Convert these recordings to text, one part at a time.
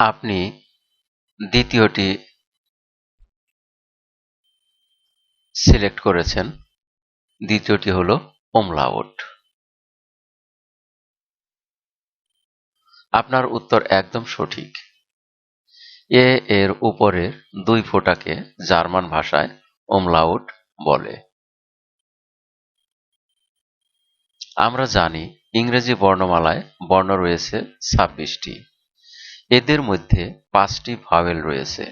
আপনি দ্বিতীয়টি সিলেক্ট করেছেন। দ্বিতীয়টি হলো ওমলাউট আপনার উত্তর একদম সঠিক। এ এর উপরের দুই ফোঁটাকে জার্মান ভাষায় ওমলাউট বলে। আমরা জানি ইংরেজি বর্ণমালায় বর্ণ রয়েছে ছাব্বিশটি। এদের মধ্যে পাঁচটি ভাওয়েল রয়েছে।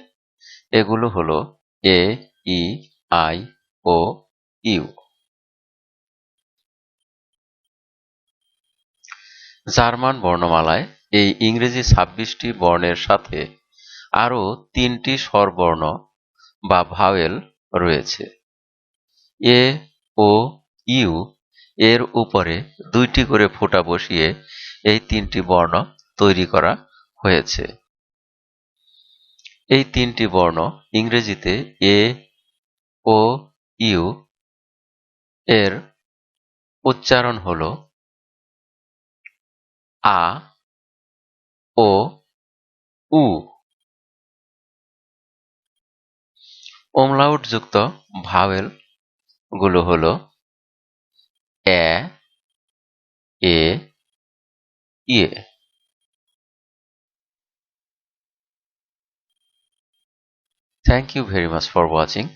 এগুলো হলো A, E, I, O, U. German বর্ণমালায় এই ইংরেজি ছাব্বিশটি বর্ণের সাথে আরও তিনটি স্বরবর্ণ বা ভাওয়েল রয়েছে। এ, ও, ইউ এর উপরে দুইটি করে ফোঁটা বসিয়ে এই তিনটি বর্ণ তৈরি করা হয়েছে। এই তিনটি বর্ণ ইংরেজিতে এ, ও, ইউ এর উচ্চারণ হল আ, ও, উ। ওমলাউট যুক্ত ভাওয়েলগুলো হল এ এ ইয়ে। Thank you very much for watching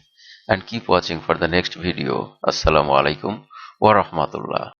and keep watching for the next video. Assalamu alaikum wa rahmatullah.